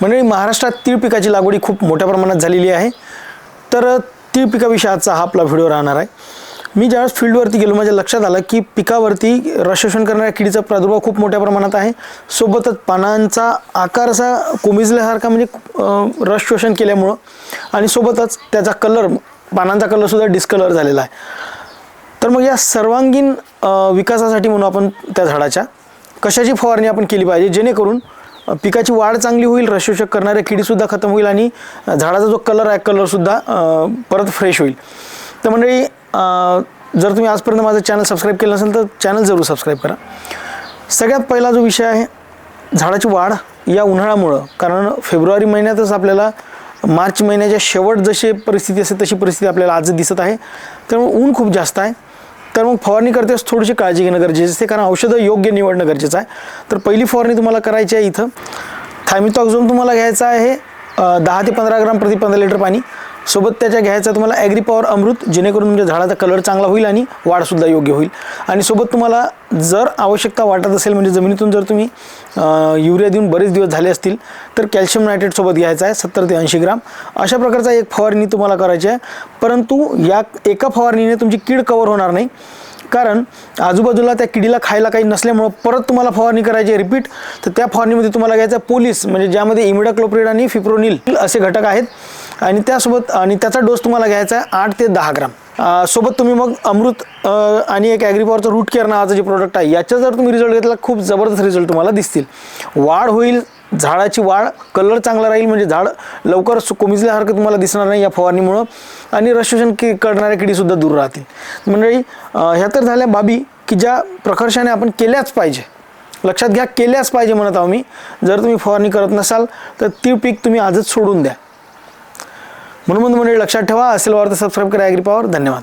म्हणजे महाराष्ट्रात तीळ पिकाची लागवडी खूप मोठ्या प्रमाणात झालेली आहे. तर तीळ पिकाविषयी आजचा हा आपला व्हिडिओ राहणार आहे. मी ज्यावेळेस फील्डवरती गेलो माझ्या लक्षात आलं की पिकावरती रसशोषण करणाऱ्या किडीचा प्रादुर्भाव खूप मोठ्या प्रमाणात आहे. सोबतच पानांचा आकार असा कोमिजल्यासारखा म्हणजे रस शोषण केल्यामुळं आणि सोबतच त्याचा कलर पानांचा कलरसुद्धा डिस्कलर झालेला आहे. तर मग या सर्वांगीण विकासासाठी म्हणून आपण त्या झाडाच्या कशाची फवारणी आपण केली पाहिजे जेणेकरून पिकाची वाढ चांगली होईल रसशोषक करणाऱ्या किडीसुद्धा खतम होईल आणि झाडाचा जो कलर आहे कलरसुद्धा परत फ्रेश होईल. तर मंडळी जर तुम्ही आजपर्यंत माझं चॅनल सबस्क्राईब केलं नसेल तर चॅनल जरूर सबस्क्राईब करा. सगळ्यात पहिला जो विषय आहे झाडाची वाढ या उन्हाळ्यामुळं कारण फेब्रुवारी महिन्यातच आपल्याला मार्च महिन्याच्या शेवट जशी परिस्थिती असेल तशी परिस्थिती आपल्याला आज दिसत आहे. त्यामुळे ऊन खूप जास्त आहे. तर मग फवारणी करतेस थोडीशी काळजी घेणं गरजेचं असते कारण औषधं योग्य निवडणं गरजेचं आहे. तर पहिली फवारणी तुम्हाला करायची आहे इथं. थायमिथॉक्झोम तुम्हाला घ्यायचा आहे दहा ते पंधरा ग्राम प्रति पंधरा लिटर पाणी. सोबत त्याच्या घ्यायचा तुम्हाला ॲग्री पॉवर अमृत जेणेकरून तुमच्या झाडाचा कलर चांगला होईल आणि वाढसुद्धा योग्य होईल. आणि सोबत तुम्हाला जर आवश्यकता वाटत असेल म्हणजे जमिनीतून जर तुम्ही युरिया देऊन बरेच दिवस झाले असतील तर कॅल्शियम नायट्रेटसोबत घ्यायचा आहे सत्तर ते ऐंशी ग्राम. अशा प्रकारचा एक फवारणी तुम्हाला करायची आहे. परंतु या एका फवारणीने तुमची कीड कवर होणार नाही. कारण आजूबाजूला त्या किडीला खायला काही नसल्यामुळं परत तुम्हाला फवारणी करायची आहे रिपीट तर त्या फवारणीमध्ये तुम्हाला घ्यायचं आहे पोलीस म्हणजे ज्यामध्ये इमिडाक्लोप्रिड आणि फिप्रोनिल असे घटक आहेत. आणि त्यासोबत आणि त्याचा डोस तुम्हाला घ्यायचा आहे आठ ते दहा ग्राम. सोबत तुम्ही मग अमृत आणि एक ॲग्रीपॉवरचं रूट केअर नावाचं जे प्रोडक्ट आहे याचा जर तुम्ही रिझल्ट घेतला खूप जबरदस्त रिझल्ट तुम्हाला दिसतील. वाढ होईल झाडाची वाढ कलर चांगला राहील म्हणजे झाड लवकर कोमिजल्यासारखं तुम्हाला दिसणार नाही या फवारणीमुळं आणि रसशोषण की करणाऱ्या किडीसुद्धा दूर राहतील. मंडळी ह्या तर झाल्या बाबी की ज्या प्रकर्षाने आपण केल्याच पाहिजे. लक्षात घ्या केल्याच पाहिजे म्हणत आहो मी. जर तुम्ही फवारणी करत नसाल तर ती पीक तुम्ही आजच सोडून द्या. म्हणून मंडळी लक्षात ठेवा असेल वार तर सबस्क्राईब करा ॲग्री पॉवर धन्यवाद.